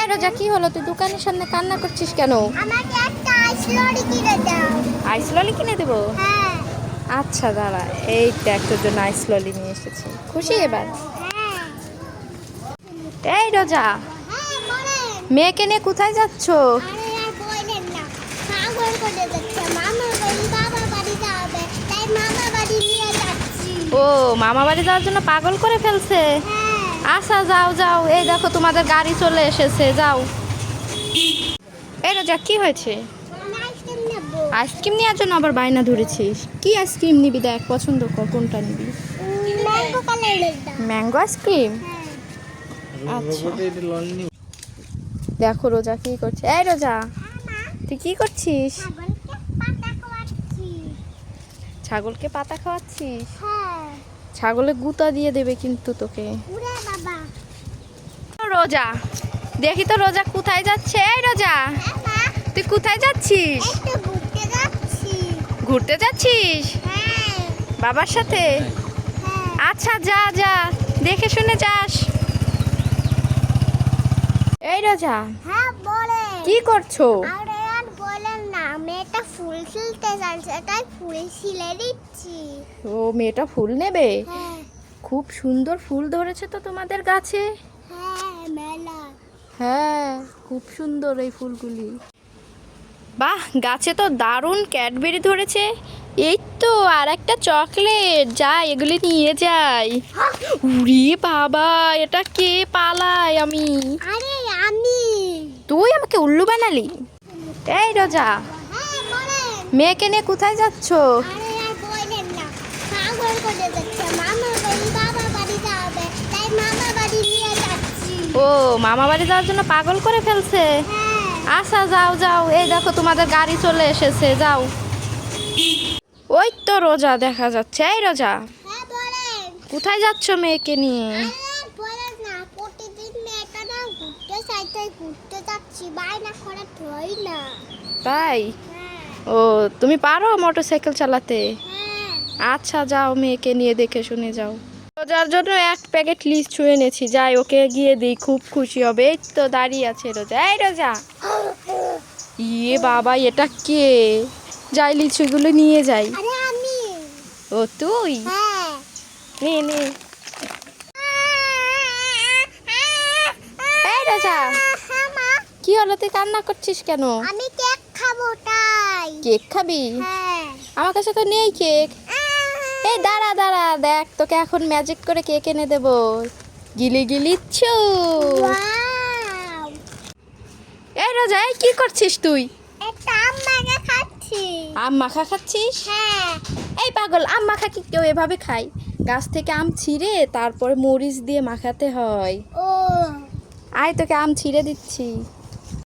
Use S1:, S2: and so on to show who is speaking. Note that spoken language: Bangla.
S1: এই রোজা কি হলো? তুই দোকানের সামনে কান্না করছিস কেন?
S2: আমাকে একটা আইস লরি কিনে দাও।
S1: আইস ললি কিনে দেবো?
S2: হ্যাঁ।
S1: আচ্ছা দাঁড়া। এই দেখ তোর জন্য আইস ললি নিয়ে এসেছি। খুশি এবার?
S2: হ্যাঁ।
S1: এই রোজা
S2: হ্যাঁ
S1: মেয়েকে নিয়ে কোথায় যাচ্ছি। ও মামা বাড়ি যাওয়ার জন্য পাগল করে ফেলছে?
S2: হ্যাঁ।
S1: আচ্ছা যাও যাও। এই দেখো তোমাদের গাড়ি চলে এসেছে যাও। এই রোজা কি হয়েছে?
S2: আইসক্রিম
S1: নেওয়ার জন্য আবার বায়না ধরেছিস। কি আইসক্রিম নিবি দেখ পছন্দ কর কোনটা নিবি?
S2: Mango
S1: ice cream? আচ্ছা। দেখো রোজা কি করছে? এই রোজা তুই কি করছিস?
S2: ছাগলকে পাতা
S1: খাওয়াচ্ছিস?
S2: হ্যাঁ।
S1: ছাগলে গুতা দিয়ে দেবে কিন্তু তোকে। রোজা? দেখি তো রোজা কোথায় যাচ্ছে? এই রোজা তুই কোথায় যাচ্ছিস?
S2: ঘুরতে
S1: যাচ্ছিস?
S2: হ্যাঁ।
S1: বাবার সাথে?
S2: হ্যাঁ।
S1: আচ্ছা যা যা দেখে শুনে যাস। এই রোজা
S2: হ্যাঁ
S1: কি করছ?
S2: আরে আর বলেন না মেয়েটা ফুল ছিলতে চাইছে তাই ফুল ছিলে দিচ্ছি।
S1: ও মেয়েটা ফুল নেবে? খুব সুন্দর ফুল ধরেছে তো তোমাদের গাছে।
S2: হ্যাঁ
S1: খুব সুন্দর এই ফুলগুলি। বাহ গাছে তো দারুণ ক্যাডবেরি ধরেছে। এই তো আর একটা চকলেট যা এগুলি নিয়ে যাই। উড়ি বাবা এটা কে পালায় আমি?
S2: আরে আমি।
S1: তুই আমাকে উল্লু বানালি? এই রোজা
S2: হ্যাঁ
S1: মেয়েকে নিয়ে কোথায় যাচ্ছ? ও মামা বাড়ি যাওয়ার জন্য পাগল করে ফেলছে? আচ্ছা যাও যাও। এই দেখো তোমাদের গাড়ি চলে এসেছে যাও। ওই তো রোজা দেখা যাচ্ছে। এই রোজা
S2: হ্যাঁ
S1: কোথায় যাচ্ছ মেয়েকে নিয়ে? তাই?
S2: হ্যাঁ।
S1: ও তুমি পারো মোটর সাইকেল চালাতে?
S2: হ্যাঁ।
S1: আচ্ছা যাও মেয়েকে নিয়ে দেখে শুনে যাও। রোজার জন্য এক প্যাকেট লিচ ছুঁয়ে এনেছি। যাই ওকে গিয়ে দিই খুব খুশি হবে। এই তো দাঁড়িয়ে আছে রোজা। এই রোজা! ইয়ে বাবা এটা কে? যাই লিচুগুলো নিয়ে যাই। ও তুই?
S2: হ্যাঁ।
S1: নে নে। এই রোজা!
S2: হ্যাঁ
S1: কি হলো? তুই কান্না করছিস কেন?
S2: আমি কেক খাব তাই।
S1: কেক খাবি?
S2: হ্যাঁ।
S1: আমার কাছে তো নেই কেক। এই দাঁড়া দাঁড়া দেখ তোকে এখন ম্যাজিক করে কেক এনে দেবো? গিলি গিলি ছু। এই রোজা এই কি করছিস তুই? আম মাখা খাচ্ছিস?
S2: হ্যাঁ।
S1: এই পাগল আম মাখা কি কেউ এভাবে খায়? গাছ থেকে আম ছিঁড়ে তারপরে মরিচ দিয়ে মাখাতে হয়।
S2: ও।
S1: আয় তোকে আম ছিঁড়ে দিচ্ছি।